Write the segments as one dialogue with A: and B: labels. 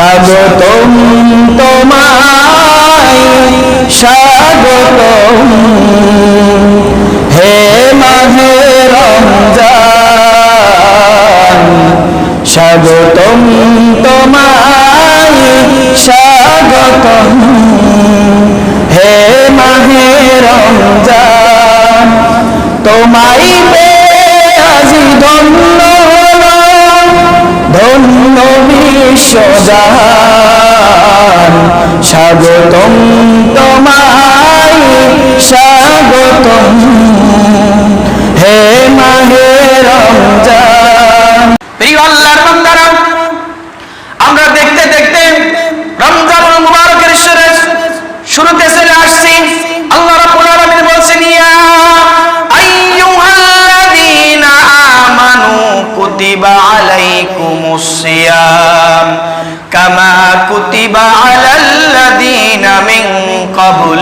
A: স্বাগতম তোমায়, স্বাগতম। হে মাহে রমজান, স্বাগতম তোমায়, স্বাগতম। হে মাহে রমজান, তোমায় আজি ধন্য হলো ধন্য বিশ্বজান স্বাগতম তোমায় স্বাগতম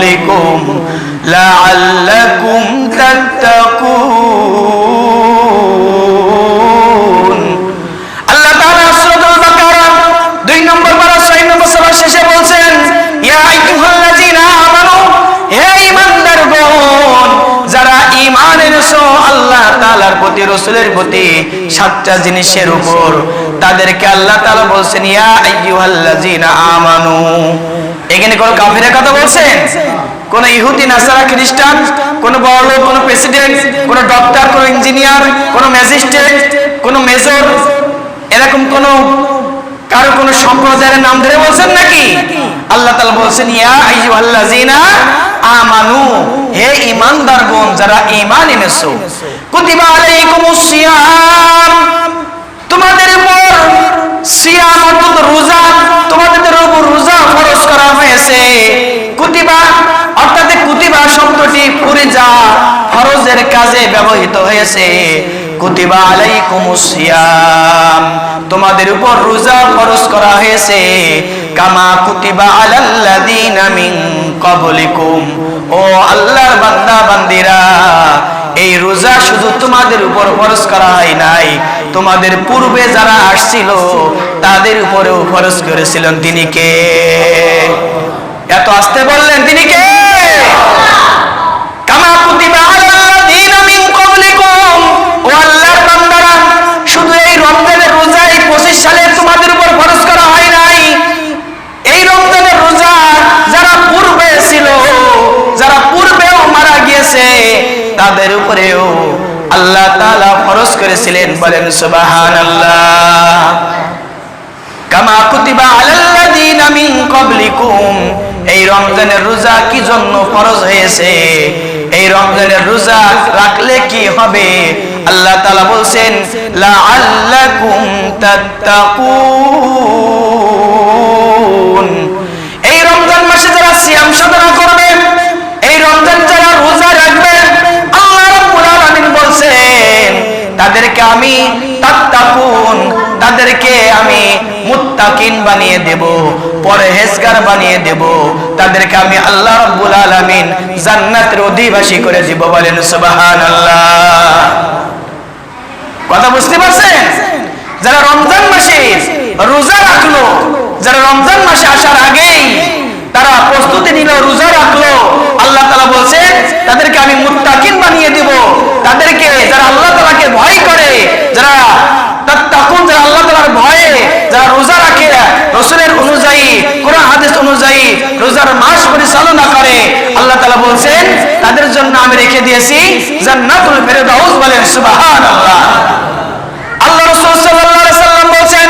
A: ক্বাবলিকুম লাআল্লাকুম তাত্তাকুন আল্লাহ তাআলা সূরাতুল বাকারা 2 নম্বর পারা 6 নম্বর সূরা শেষে বলছেন, ইয়া আইয়ুহাল্লাযীনা আমানু, হে ঈমানদারগণ, যারা ঈমান এনেছো, আল্লাহ তাআলার প্রতি, রাসূলের প্রতি সাতটা জিনিসের উপর তাদেরকে আল্লাহ তাআলা বলছেন, ইয়া আইয়ুহাল্লাযীনা আমানু এখানে কোন কাফিরের কথা বলছেন? কোন ইহুদি, নাসারা, খ্রিস্টান, কোন বড়লোক, কোন প্রেসিডেন্ট, কোন ডক্টর, কোন ইঞ্জিনিয়ার, কোন ম্যাজিস্ট্রেট, কোন মেজর, এরকম কোন কারও কোন সম্প্রদায়ের নাম ধরে বলছেন নাকি? আল্লাহ তাআলা বলছেন, ইয়া আইয়ুহাল্লাযিনা আমানু, হে ঈমানদারগণ, যারা ঈমান এনেছো, কুতিবা আলাইকুমুস সিয়াম, তোমাদের উপর সিয়াম অর্থাৎ রোজা? তোমাদের উপর রোজা ফরজ করা হয়েছে। কুতিবা, অর্থাৎ কুতিবা শব্দটি ফুরিজা ফরজের কাজে ব্যবহৃত হয়েছে। কুতিবা সিয়াম। তোমাদের উপর রোজা করা হয়েছে। কামা কুতিবা আলাল্লাযীনা মিন ও আল্লাহর বান্দা বান্দিরা এই রোজা শুধু তোমাদের উপর ফরজ করা হয় নাই তোমাদের পূর্বে যারা আসছিল, তাদের উপরেও ফরজ করেছিলেন তিনি কে? এত আসতে বললেন তিনি কে? শুধু এই 25 সালে তোমাদের উপর করা হয় নাই। এই রোজা যারা পূর্বে ছিল, যারা পূর্বেও মারা তাদের উপরেও আল্লাহ তাআলা ফরজ করেছিলেন, বলেন সুবহানাল্লাহ। কামা কুতিবা আলাল্লাযীনা মিন ক্বাবলিকুম। এই রমজানের রোজা কি জন্য ফরজ হয়েছে? এই রমজানের রোজা রাখলে কি হবে? আল্লাহ তাআলা বলছেন, লাআল্লাকুম তাত্তাকুন। এই রমজান মাসে যারা সিয়াম সাধনা করবে এই রমজান যারা রোজা রাখবে আল্লাহ রাব্বুল আলামিন বলছেন তাদেরকে আমি তাত্তাকুন, তাদেরকে আমি মুত্তাকিন বানিয়ে দেব, পরহেজগার বানিয়ে দেব। তাদেরকে আমি আল্লাহ রাব্বুল আলামিন জান্নাতের অধিবাসী করে দিব বলেন সুবহানাল্লাহ। কথা বুঝতে পারছেন? যারা রমজান মাসে রোজা রাখল, যারা রমজান মাসে আসার আগেই তারা প্রস্তুতি নিল, রোজা রাখল। আল্লাহ তালা বলছেন তাদেরকে আমি মুত্তাকিন বানিয়ে দিব। তাদেরকে যারা আল্লাহ তালাকে ভয় করে, যারা তখন যারা আল্লাহ তালার ভয়ে, যারা রোজা রাখে, রসুলের অনুযায়ী, কোরআন, হাদিস অনুযায়ী রোজার মাস পরিচালনা করে, আল্লাহ তালা বলছেন, তাদের জন্য আমি রেখে দিয়েছি জান্নাতুল ফেরদাউস বলেন আল্লাহ রাসূল সাল্লাম বলেন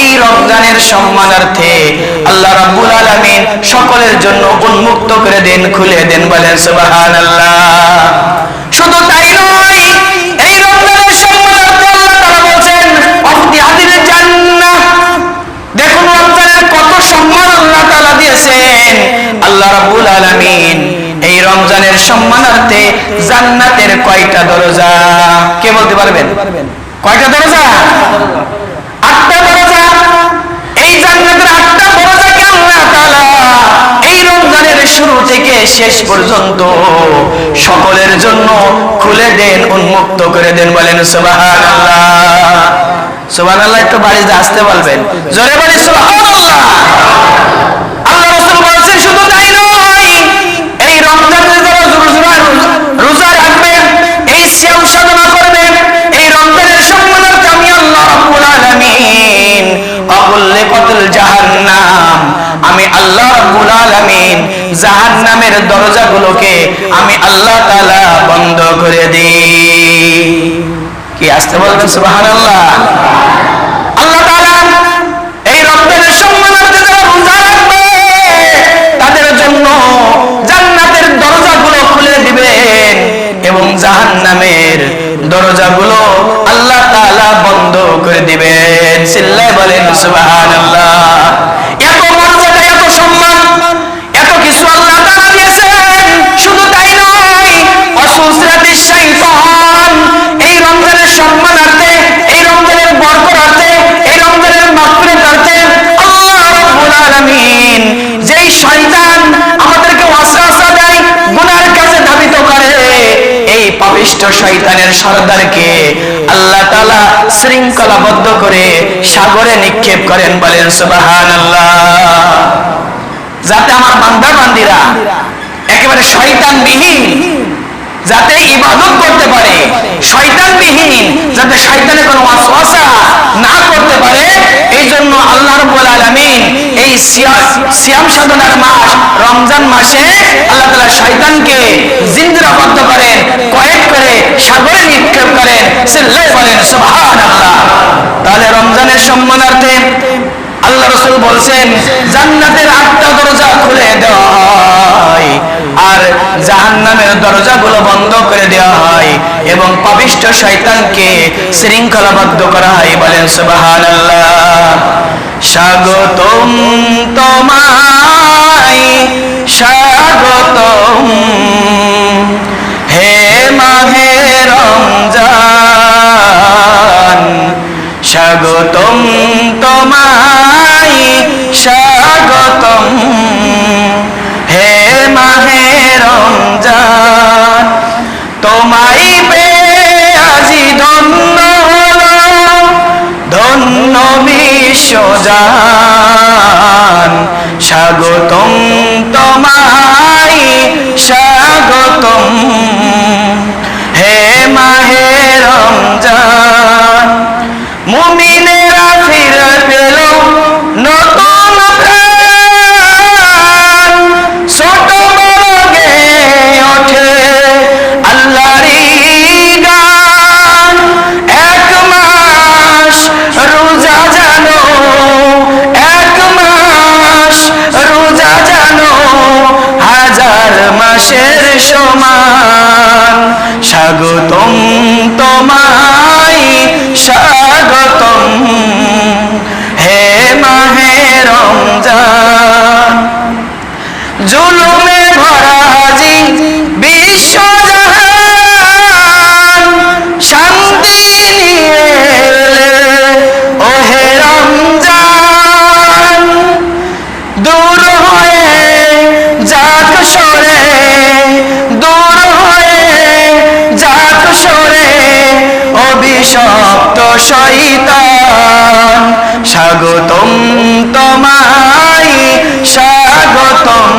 A: এই সম্মানার্থে আল্লাহ রাবুল আলামিন সকলের জন্য উন্মুক্ত করে দেন খুলে দেন বলেন সুবহানাল্লাহ। রমজানের সম্মানার্থে জান্নাতের কয়টা দরজা? কে বলতে পারবেন? কয়টা দরজা? আটটা দরজা। এই জান্নাতের আটটা দরজাকে আল্লাহ তাআলা এই রমজানের শুরু থেকে শেষ পর্যন্ত সকলের জন্য খুলে দেন, উন্মুক্ত করে দেন বলেন সুবহানাল্লাহ। সুবহানাল্লাহ একটু বাড়িতে আসতে বলবেন। জোরে বলি সুবহানাল্লাহ আল্লাহ রাসূল বলেছেন শুধু তাই নয় এই রমজানে যারা রোজা রোজা রাখবেন এই সিয়াম সাধনা করবেন এই রমজানের সম্মানার্থে আমি আল্লাহ রাব্বুল আলামিন অকুল্লে কতল জাহান্নাম। আমি আল্লাহ আলামিন জাহান্নামের দরজাগুলোকে আমি আল্লাহ তাআলা বন্ধ করে দিই। কি আসতে বলবেন সুবহানাল্লাহ? আল্লাহ তাআলা এই সম্মানার্থে যারা রোজা রাখবে, তাদের জন্য জান্নাতের দরজাগুলো খুলে দিবেন এবং জাহান্নামের দরজাগুলো আল্লাহ তাআলা বন্ধ করে দিবেন চিল্লায় যেই শয়তান আমাদেরকে ওয়াসওয়াসা দেয়, গুনার কাছে ধাবিত করে। এই পাপিষ্ঠ শয়তানের সর্দারকে আল্লাহ তাআলা শৃঙ্খলাবদ্ধ করে সাগরে নিক্ষেপ করেন বলেন, সুবহানাল্লাহ। যাতে আমার বান্দা বান্দিরা একেবারে শয়তান বিহীন যাতে ইবাদত করতে পারে শয়তান বিহীন যাতে শয়তানের কোনো ওয়াসওয়াসা না করতে পারে এই জন্য আল্লাহ রাব্বুল আলামিন এই সিয়া- সিয়াম সাধনার মাস, রমজান মাসে আল্লাহ তাআলা শয়তানকে জিন্দিরাবদ্ধ করেন। কয়েক সাগরে নিক্ষেপ করেন তাহলে রমজানের সম্মানার্থে আল্লাহ রসুল বলছেন, জান্নাতের আটটা দরজা খুলে দেওয়া হয় আর জাহান্নামের দরজাগুলো বন্ধ করে দেওয়া হয় এবং পাপিষ্ঠ শয়তানকে শৃঙ্খলাবদ্ধ করা হয় বলেন, সুবহানাল্লাহ। স্বাগতম তোমায়, স্বাগতম হে মাহে রমজান, স্বাগতম তোমায়, স্বাগতম। হে মাহে রমজান, তোমায় পে আজি ধন্য ধন্য বিশ্বজান স্বাগতম তোমায় স্বাগতম। হে মাহে রমজান অভিশপ্ত শয়তান, স্বাগতম তোমায়, স্বাগতম।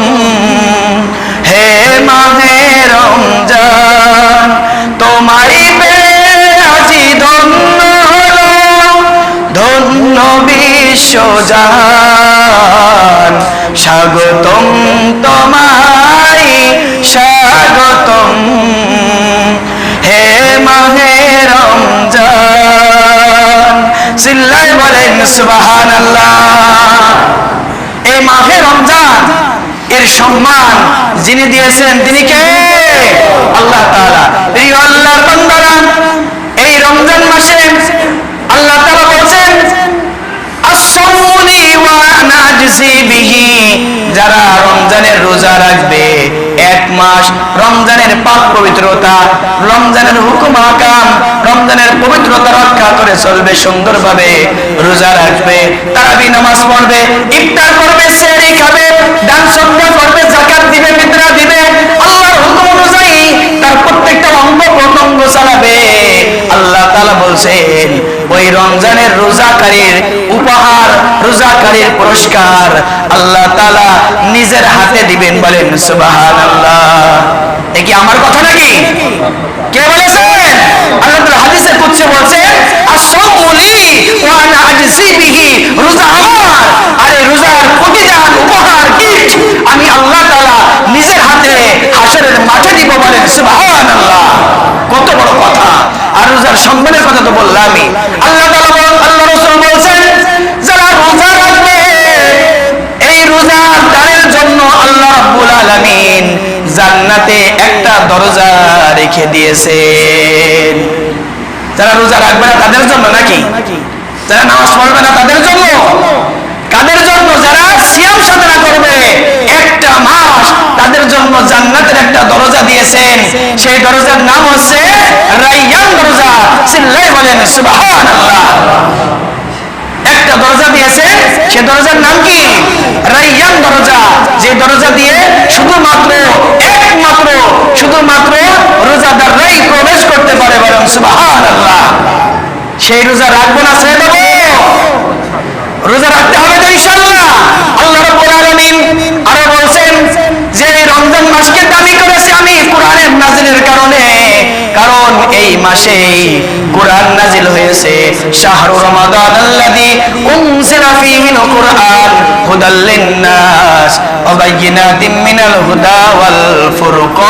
A: হে মাহে রমজান, তোমায় আজি ধন্য ধন্য বিশ্বজান স্বাগতম তোমায় চিল্লাই বলেন, সুবহানাল্লাহ। এই মাহে রমজান, এর সম্মান যিনি দিয়েছেন, তিনি কে? আল্লাহ তাআলা। প্রিয় আল্লাহর বান্দারা, এই রমজান মাসে আল্লাহ তাআলা বলেন বিহি। যারা রমজানের রোজা রাখবে মাস, রমজানের পাক পবিত্রতা, রমজানের হুকুম হাকাম রমজানের পবিত্রতা রক্ষা করে চলবে সুন্দরভাবে, রোজা রাখবে, তারাবি নামাজ পড়বে, ইফতার করবে, সেহরি খাবে, দান সদকা করবে, যাকাত দিবে, ফিতরা দিবে, আল্লাহর হুকুম অনুযায়ী তার প্রত্যেকটা অঙ্গ প্রত্যঙ্গ চালাবে। আল্লাহ তাআলা বলছেন, ওই রমজানের রোজাকারীর উপহার, রোজাকারীর পুরস্কার আল্লাহ তাআলা নিজের হাতে দিবেন বলেন, সুবহানাল্লাহ। এ কি আমার কথা নাকি? কে আল্লাহ গিফট আমি আল্লাহ তাআলা নিজের হাতে হাসরের মাঠে দিব বলেন কত বড় কথা। রোজার সম্মানের কথা তো বললামই আল্লাহ আল্লাহ রাসূল বলছেন, যারা রোজা রাখবে, এই রোজার দানের জন্য আল্লাহ রাব্বুল আলামিন জান্নাতে একটা দরজা রেখে দিয়েছেন। যারা রোজা রাখবে না তাদের জন্য নাকি? যারা নামাজ পড়বে না তাদের জন্য? কাদের জন্য? যারা সিয়াম সাধনা করবে। তাদের জন্য জান্নাতের একটা দরজা দিয়েছেন। সেই দরজার নাম হচ্ছে রাইয়ান দরজা। চিল্লাই বলেন, সুবহানাল্লাহ। একটা দরজা দিয়েছে সে দরজার নাম কি? রাইয়ান দরজা। যে দরজা দিয়ে শুধুমাত্র, একমাত্র, শুধুমাত্র রোজাদাররাই প্রবেশ করতে পারে বলেন, সুবহানাল্লাহ। সেই রোজা রাখব না, ছেড়ে দেবো। রোজা রাখতে হবে তো ইনশাআল্লাহ। আল্লাহ রাব্বুল আলামিন আরও বলছেন মাসকে আমি কোরআনের নাজিলের কারণে। কারণ এই মাসেই কোরআন নাজিল হয়েছে। শাহরু রমাদান উনজিলা কুরআন, হুদাল ওয়া বায়িনাতিন মিনাল হুদা ওয়াল ফুরকান।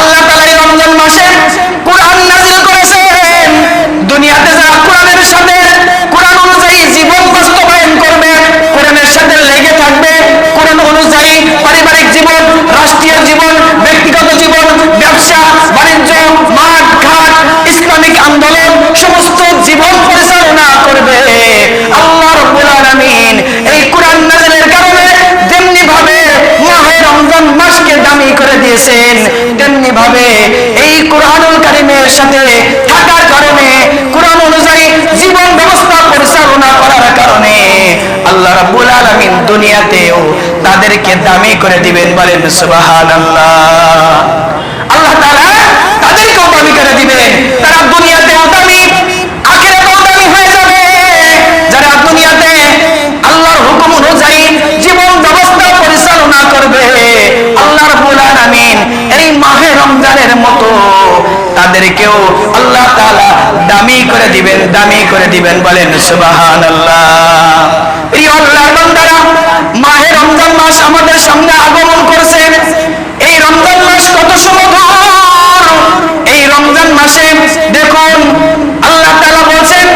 A: আল্লাহ তাআলা এই রমজান মাসে কোরআন নাজিল করেছেন। দুনিয়াতে যারা কোরআনের সাথে জীবন, রাষ্ট্রীয় জীবন, ব্যক্তিগত জীবন, ব্যবসা, বাণিজ্য, মাঠ, ঘাট, ইসলামিক আন্দোলন, সমস্ত জীবন পরিচালনা করবে। আল্লাহ আলামিন এই কোরআন নাজিলের কারণে যেমনি ভাবে মাহে রমজান মাসকে দামি করে দিয়েছেন। তেমনি ভাবে এই কোরআনুল কারিমের সাথে থাকার কারণে, কোরআন অনুযায়ী জীবন ব্যবস্থা পরিচালনা করার কারণে আল্লাহ রাব্বুল আলামিন দুনিয়াতেও তাদেরকে দামি করে দিবেন, বলেন সুবহানাল্লাহ। আল্লাহ তাআলা তাদেরকেও দামি করে দিবেন। তারা দামি দামি দুনিয়াতে আল্লাহ আল্লাহ দামি করে দিবেন, দামি করে দিবেন, বলেন সুবহানাল্লাহ। প্রিয় রমজান মাস আমাদের সামনে আগমন করছে এই রমজান মাস কত সুমধুর এই রমজান মাসে দেখুন, আল্লাহ তাআলা বলছেন,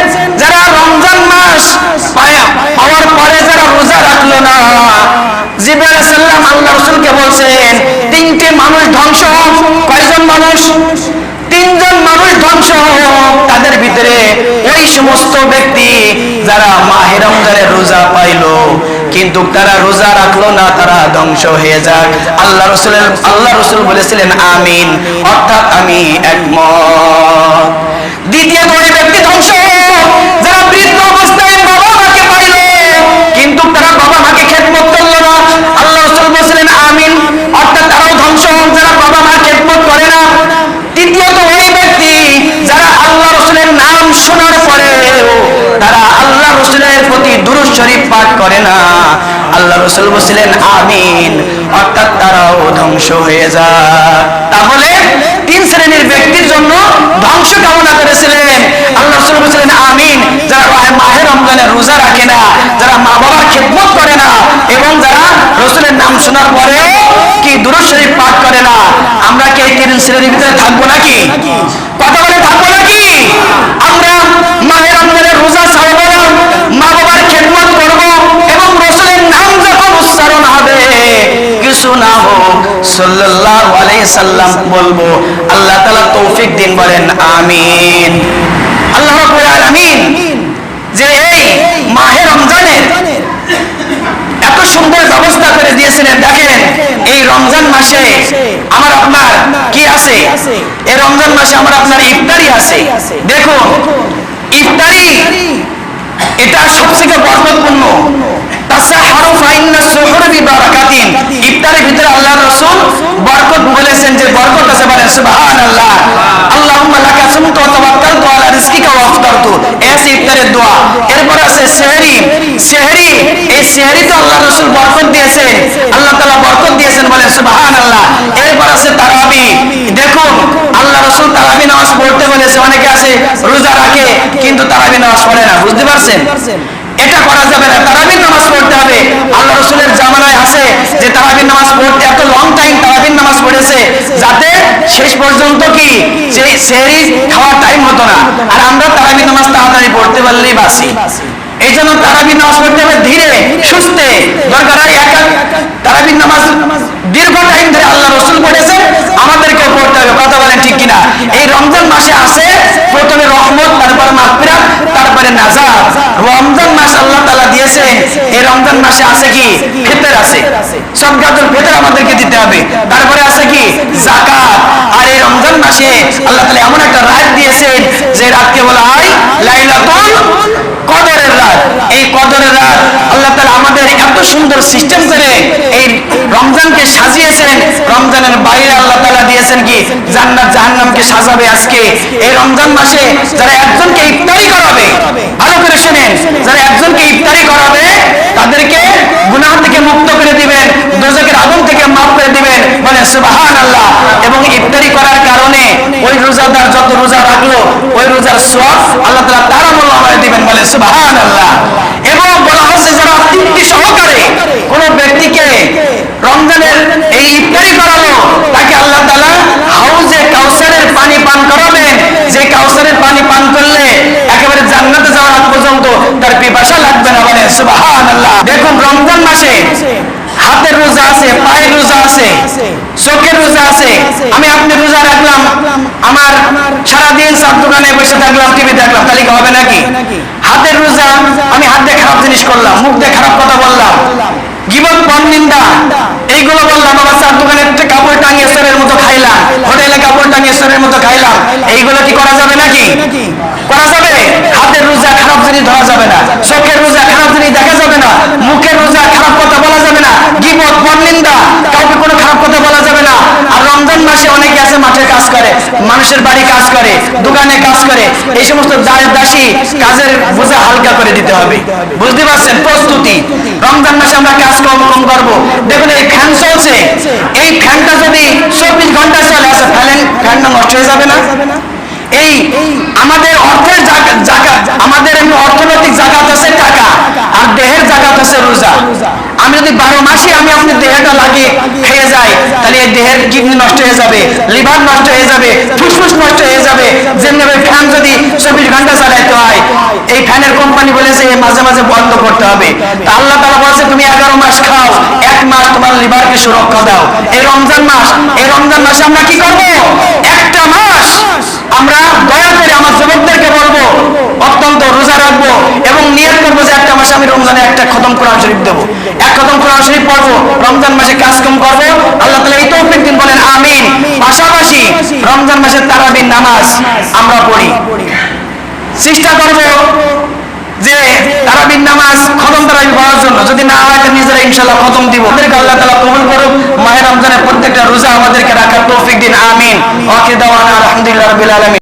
A: যারা রমজান মাস পাওয়ার পরে যারা রোজা রাখল না, জিবরাইল সাল্লাম আল্লাহ রাসূলকে বলছেন, তিনটে মানুষ ধ্বংস। কয়জন মানুষ তিনজন মানুষ ধ্বংস। তাদের ভিতরে ওই সমস্ত ব্যক্তি যারা মাহে রমজানের রোজা পাইলো কিন্তু তারা রোজা রাখল না, তারা ধ্বংস হয়ে যাক। আল্লাহ রসুলের আল্লাহ রসুল বলেছিলেন, আমিন। অর্থাৎ আমি একমত। দ্বিতীয় ধনী ব্যক্তি হোক। যারা বৃদ্ধ অবস্থায় বাবা মাকে পাইলো কিন্তু তারা বাবা মাকে খেদমত করল না আল্লাহ রসুল বলেছিলেন আমিন অর্থাৎ তারাও ধ্বংস হোক যারা বাবা মা খেদমত করে না তৃতীয়ত ওই ব্যক্তি যারা আল্লাহ রসুলের নাম শোনার পরেও তারা আল্লাহ রসুলের প্রতি দুরুদ শরীফ পাঠ করে না। আল্লাহ রসুল বলছিলেন, আমিন। অর্থাৎ তারাও ধ্বংস হয়ে যায়। তাহলে তিন শ্রেণির ব্যক্তির জন্য ধ্বংস কামনা করেছিলেন। আল্লাহ রসুল বলছিলেন, আমিন। যারা মাহে- রমজানের রোজা রাখে না, যারা মা বাবার খেদমত করে না, এবং যারা রসুলের নাম শোনার পরেও কি দুরুদ শরীফ পাঠ করে না, আমরা কি তিন শ্রেণির ভিতরে থাকব নাকি? কথা বলে থাকব নাকি? আমরা মাহে রমজানের রোজা না মা খেদমত করব এবং রসুলের নাম যখন শোনা হোক, সাল্লাল্লাহু আলাইহি সাল্লাম বলব, আল্লাহ তাআলা তৌফিক দিন বলেন, আমিন। আল্লাহ রাব্বুল আলামিন যে এই মাহে রমজানের এত সুন্দর ব্যবস্থা করে দিয়েছিলেন, দেখেন, এই রমজান মাসে আমার আপনার কি আছে? এই রমজান মাসে আমার আপনার ইফতারি আছে। দেখুন, ইফতারি এটা সবথেকে বরকতপূর্ণ। আল্লাহ তাআলা বরকত দিয়েছেন বলেছে। অনেকে আছে রোজা রাখে, কিন্তু তারাবি নামাজ পড়ে না। বুঝতে পারছেন? এটা করা যাবে না। তারাবির নামাজ পড়তে হবে। আল্লাহ রসুলের জামানায় আছে যে তারাবির নামাজ পড়তে এত লং টাইম তারাবির নামাজ পড়েছে, যাতে শেষ পর্যন্ত কি সেই সেহরি খাওয়ার টাইম হতো না। আর আমরা তারাবির নামাজ তাড়াতাড়ি পড়তে পারলেই বাসি এই জন্য তারাবির নামাজ পড়তে হবে ধীরে, সুস্থে। দরকার হয় একা তারাবির নামাজ দীর্ঘ টাইম ধরে আল্লাহ রসুল পড়েছে আমাদেরকেও পড়তে হবে। কথা বলেন ঠিক কিনা? এই রমজান মাসে আসে প্রথমে রহমত, তারপর মাগফিরাত, তারপরে নাজাত। মাস আল্লাহ তাআলা দিয়েছেন এই রমজান মাসে আছে কি? ফিতর আছে। সদকাতুল ফিতর আমাদেরকে দিতে হবে। তারপরে আছে কি? যাকাত। আর এই রমজান মাসে আল্লাহ তাআলা এমন একটা রাত দিয়েছেন, যে রাতকে বলা হয় লাইলাতুল কদরের রাত। এই কদরের রাত আল্লাহ তাআলা আমাদের এত সুন্দর সিস্টেম করে এই রমজানকে সাজিয়েছেন। রমজানের বাইরে আল্লাহ তাআলা দিয়েছেন কি? জান্নাত জাহান্নামকে সাজাবে আজকে। এই রমজান মাসে যারা একজনকে ইফতারি করাবে, ভালো করে শুনেন, যারা ইফতারি করাবে, তাদেরকে গুনাহ থেকে মুক্ত করে দিবেন দোজকের আগুন থেকে মাফ করে দিবেন। বলে, সুবহানাল্লাহ। এবং ইফতারি করার কারণে ওই রোজাদার যত রোজা রাখল, ওই রোজার সওয়াব আল্লাহ তাআলা তার আমল নামায় দিবেন। বলে, সুবহানাল্লাহ। এবং বলা হচ্ছে যারা তৃপ্তি সহকারে কোন ব্যক্তিকে রমজানের এই ইফতারি করালো, তাকে আল্লাহ তাআলা হাউজে কাউসারের পানি পান করাবেন। যে কাউসারের পানি পান তার পিপাসা লাগবে না বলে, সুবহানাল্লাহ। দেখুন, রমজান মাসে হাতের রোজা আছে, পায়ের রোজা আছে, চোখের রোজা আছে। আমি আপনি রোজা রাখলাম, আমার সারাদিন সাত দোকানে বসে থাকলাম টিভি দেখলাম তাহলে হবে নাকি? হাতের রোজা, আমি হাত দিয়ে খারাপ জিনিস করলাম, মুখ দিয়ে খারাপ কথা বললাম, গিবত পর নিন্দা, এইগুলো বললাম আবার চার দোকানে কাপড় টাঙিয়ে সরের মতো খাইলাম, হোটেলে কাপড় টাঙিয়ে সরের মতো খাইলাম, এইগুলো কি করা যাবে নাকি? করা যাবে? হাতের রোজা খারাপ জিনিস ধরা যাবে না। চোখের রোজা খারাপ জিনিস দেখা যাবে না। মুখের রোজা খারাপ কথা বলা যাবে না। গিবত পর কাউকে কোনো খারাপ কথা বলা যাবে না। আর রমজান মাসে অনেকে আছে মাঠে কাজ করে, মানুষের বাড়ি কাজ করে, দোকানে কাজ করে। এই সমস্ত দায়ের দাসী কাজের বোঝা হালকা করে দিতে হবে। বুঝতে পারছেন? প্রস্তুতি। রমজান মাসে আমরা কাজ কম কম করব। দেখুন, এই ফ্যান চলছে। এই ফ্যানটা যদি চব্বিশ ঘণ্টা চলে আসে ফ্যান, ফ্যানটা নষ্ট হয়ে যাবে না? এই আমাদের অর্থের জাকাত আমাদের অর্থনৈতিক জাকাত আছে টাকা, আর দেহের জাকাত আছে রোজা। আমি যদি বারো মাসে আমি আপনি দেহটা লাগিয়ে খেয়ে যাই, তাহলে এই দেহের কিডনি নষ্ট হয়ে যাবে, লিভার নষ্ট হয়ে যাবে, ফুসফুস নষ্ট হয়ে যাবে। যেমনি ফ্যান যদি চব্বিশ ঘণ্টা চালাইতে হয়, এই ফ্যানের কোম্পানি বলেছে মাঝে মাঝে বন্ধ করতে হবে। তা আল্লাহ তালা বলছে, তুমি এগারো মাস খাও, এক মাস তোমার লিভারকে সুরক্ষা দাও। এই রমজান মাস, এই রমজান মাসে আমরা কি করব? একটা মাস আমরা দয়া করে আমার যুবকদেরকে বলব, অত্যন্ত রোজা রাখব এবং নিয়ত করব যে একটা মাসে আমি রমজানে একটা খতম কোরআন শরীফ দেবো। এক খতম কোরআন শরীফ পড়ব, রমজান মাসে কাজ কম করব, আল্লাহ তালা এই তৌফিক দিন বলেন, আমিন। পাশাপাশি রমজান মাসের তারাবির নামাজ আমরা পড়ি। চেষ্টা করব যে তারাবির নামাজ খতম তারাবি পড়ার জন্য, যদি না হয় নিজেরা ইনশাআল্লাহ খতম দিব। আমাদেরকে আল্লাহ তাআলা কবুল করুক মাহে রমজানের প্রত্যেকটা রোজা আমাদেরকে রাখার তৌফিক দিন, আমিন। ওয়াকিদাওয়ানা আলহামদুলিল্লাহ রাব্বিল আলামিন।